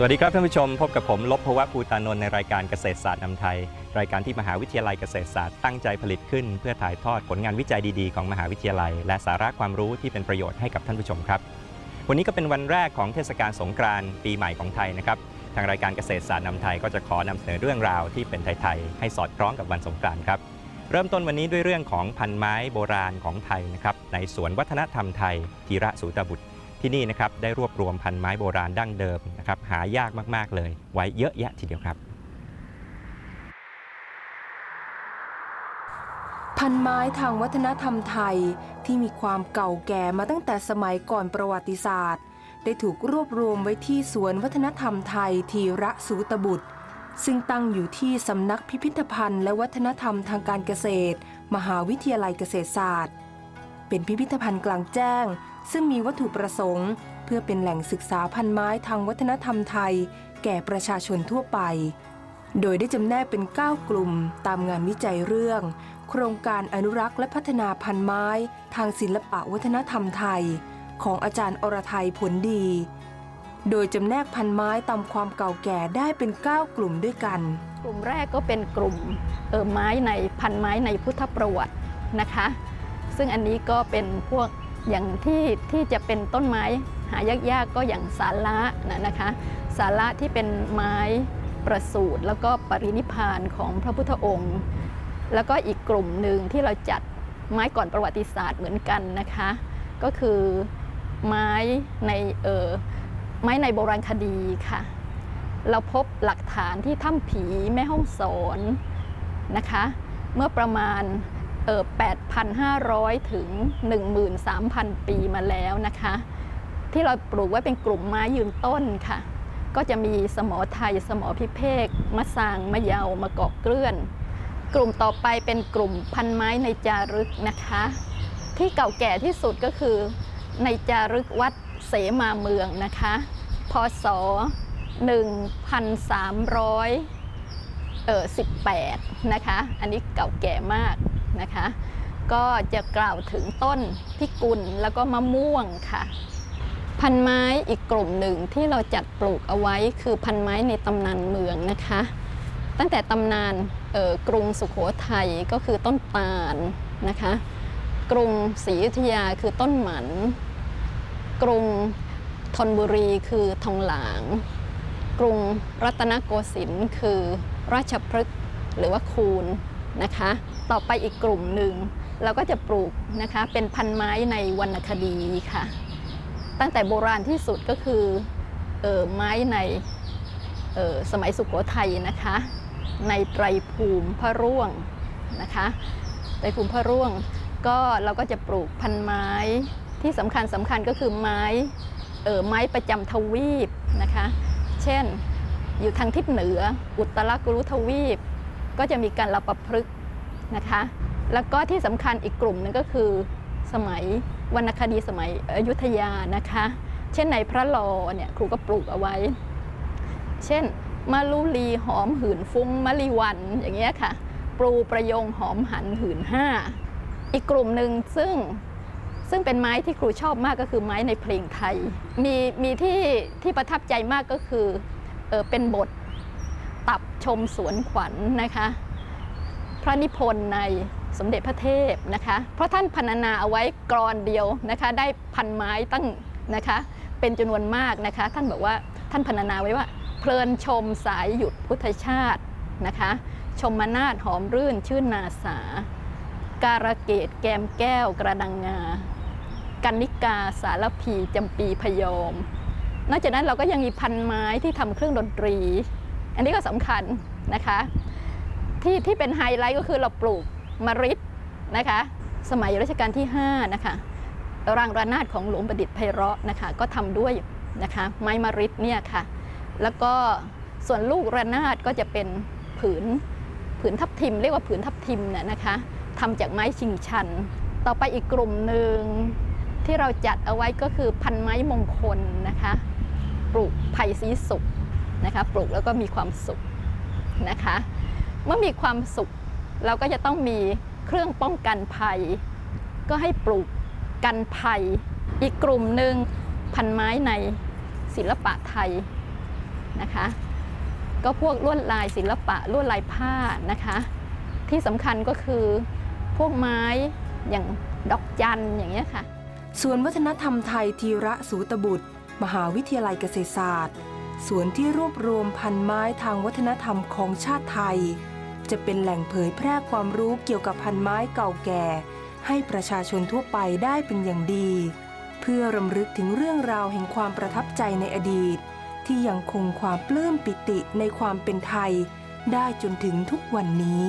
สวัสดีครับท่านผู้ชมพบกับผมลบภวะภูตานนท์ในรายการเกษตรศาสตร์นำไทย รายการที่มหาวิทยาลัยเกษตรศาสตร์ตั้งใจผลิตขึ้น เพื่อถ่ายทอดผลงานวิจัยดีๆของมหาวิทยาลัย และสาระความรู้ที่เป็นประโยชน์ให้กับท่านผู้ชมครับ วันนี้ก็เป็นวันแรกของเทศกาลสงกรานต์ปีใหม่ของไทยนะครับทางรายการเกษตรศาสตร์นำไทยก็จะขอนำเสนอเรื่องราวที่เป็นไทยๆให้สอดคล้องกับวันสงกรานต์ครับเริ่มต้นวันนี้ด้วยเรื่องของพันไม้โบราณของไทยนะครับในสวนวัฒนธรรมไทยธีระสูตบุตร ที่นี่นะครับได้รวบรวมพันไม้โบราณดั้งเดิมนะครับหายากมากๆเลย ไว้เยอะแยะทีเดียวครับ พันไม้ทางวัฒนธรรมไทยที่มีความเก่าแก่มาตั้งแต่สมัยก่อนประวัติศาสตร์ ได้ถูกรวบรวมไว้ที่สวนวัฒนธรรมไทยทีระสูตบุตร ซึ่งตั้งอยู่ที่สำนักพิพิธภัณฑ์ และวัฒนธรรมทางการเกษตร มหาวิทยาลัยเกษตรศาสตร์ เป็นพิพิธภัณฑ์กลางแจ้ง ซึ่งมีวัตถุประสงค์ เพื่อเป็นแหล่งศึกษาพันไม้ทางวัฒนธรรมไทย แก่ประชาชนทั่วไป โดยได้จำแนกเป็น 9 กลุ่มตามงานวิจัยเรื่อง โครงการอนุรักษ์และพัฒนาพันไม้ ทางศิลปะวัฒนธรรมไทย ของอาจารย์อรไทยผลดี โดยจำแนกพันไม้ตามความเก่าแก่ได้เป็น 9 กลุ่มด้วยกัน กลุ่มแรกก็เป็นกลุ่มเออไม้ในพันไม้ในพุทธประวัตินะคะ ซึ่งอันนี้ก็เป็นพวกอย่างที่ที่จะเป็นต้นไม้หายากๆก็อย่างสาระนะนะคะสาระที่เป็นไม้ประสูติแล้วก็ปรินิพานของพระพุทธองค์ แล้วก็อีกกลุ่มหนึ่งที่เราจัดไม้ก่อนประวัติศาสตร์เหมือนกันนะคะ ก็คือไม้ในเออไม้ในโบราณคดีค่ะ เราพบหลักฐานที่ถ้ำผีแม่ห้องสอนนะคะ เมื่อประมาณ 8,500 ถึง 13,000 ปีมาแล้วนะคะ ที่เราปลูกไว้เป็นกลุ่มไม้ยืนต้นค่ะ ก็จะมีสมอไทย สมอพิเภกมะสางมะเยาวมะกอกเกลื่อน กลุ่มต่อไปเป็นกลุ่มพันไม้ในจารึกนะคะ ที่เก่าแก่ที่สุดก็คือในจารึกวัดเสมาเมืองนะคะ พศ 1,300เออ18 นะคะ อันนี้เก่าแก่มาก นะคะ ก็จะกล่าวถึงต้นพิกุลแล้วก็มะม่วงค่ะ พันไม้อีกกลุ่มหนึ่งที่เราจัดปลูกเอาไว้คือพันไม้ในตำนานเมืองนะคะ ตั้งแต่ตำนานออกรุงสุขโขทัยก็คือต้นตาลนะคะ กรุงศรีอยุธยาคือต้นหมัน กรุงธนบุรีคือทองหลาง กรุงรัตนโกสินทร์คือราชพฤกษ์หรือว่าคูน นะคะ ต่อไปอีกกลุ่มหนึ่งเราก็จะปลูกนะคะเป็นพันไม้ในวรรณคดีค่ะ ตั้งแต่โบราณที่สุดก็คือเออไม้ในเออสมัยสุโขทัยนะคะ ในไตรภูมิพระร่วงนะคะไตรภูมิพระร่วง ก็เราก็จะปลูกพันไม้ที่สำคัญสำคัญก็คือไม้เออไม้ประจำทวีปนะคะ เช่นอยู่ทางทิศเหนืออุตรกุรุทวีป ก็จะมีการละประพฤกษ์นะคะ แล้วก็ที่สำคัญอีกกลุ่มหนึงก็คือสมัยวรรณคดีสมัยอยุธยานะคะ เช่นในพระลอเนี่ยครูก็ปลูกเอาไว้ เช่นมะลุลีหอมหืนฟุ้งมะลิวันอย่างเงี้ยค่ะ ปลูประยงหอมหันหืนห้า อีกกลุ่มหนึ่งซึ่งซึ่งเป็นไม้ที่ครูชอบมากก็คือไม้ในเพลงไทย มีมีที่ที่ประทับใจมากก็คือเออเป็นบท ตับชมสวนขวัญนะคะ พระนิพนธ์ในสมเด็จพระเทพนะคะ เพราะท่านพรรณนาเอาไว้กรอนเดียวนะคะ ได้พันไม้ตั้งนะคะ เป็นจำนวนมากนะคะ ท่านบอกว่าท่านพรรณนาไว้ว่า เพลินชมสายหยุดพุทธชาตินะคะ ชมนาฏหอมรื่นชื่นนาสา การะเกตแกมแก้วกระดังงากันนิกาสารพีจำปีพยอม นอกจากนั้นเราก็ยังมีพันไม้ที่ทำเครื่องดนตรี อันนี้ก็สำคัญนะคะ ที่ที่เป็นไฮไลท์ก็คือเราปลูกมะริดนะคะ สมัยรัชกาลที่ 5 นะคะรางระนาดของหลวงประดิษฐ์ไพเราะนะคะ ก็ทำด้วยนะคะไม้มะริดเนี่ยค่ะ แล้วก็ส่วนลูกระนาดก็จะเป็นผืนผืนทับทิม เรียกว่าผืนทับทิมเนี่ยนะคะทำจากไม้ชิงชัน ต่อไปอีกกลุ่มหนึ่งที่เราจัดเอาไว้ก็คือพันไม้มงคลนะคะ ปลูกไผ่สีสุก นะคะปลูกแล้วก็มีความสุขนะคะ เมื่อมีความสุขเราก็จะต้องมีเครื่องป้องกันภัย ก็ให้ปลูกกันภัย อีกกลุ่มหนึ่งพันไม้ในศิลปะไทยนะคะ ก็พวกลวดลายศิลปะลวดลายผ้านะคะ ที่สำคัญก็คือพวกไม้อย่างดอกจันอย่างเงี้ยค่ะ ส่วนวัฒนธรรมไทยทีระสูตบุตร มหาวิทยาลัยเกษตรศาสตร์ สวนที่รวบรวมพันไม้ทางวัฒนธรรมของชาติไทย จะเป็นแหล่งเผยแพร่ความรู้เกี่ยวกับพันไม้เก่าแก่ ให้ประชาชนทั่วไปได้เป็นอย่างดี เพื่อรำลึกถึงเรื่องราวแห่งความประทับใจในอดีต ที่ยังคงความปลื้มปิติในความเป็นไทย ได้จนถึงทุกวันนี้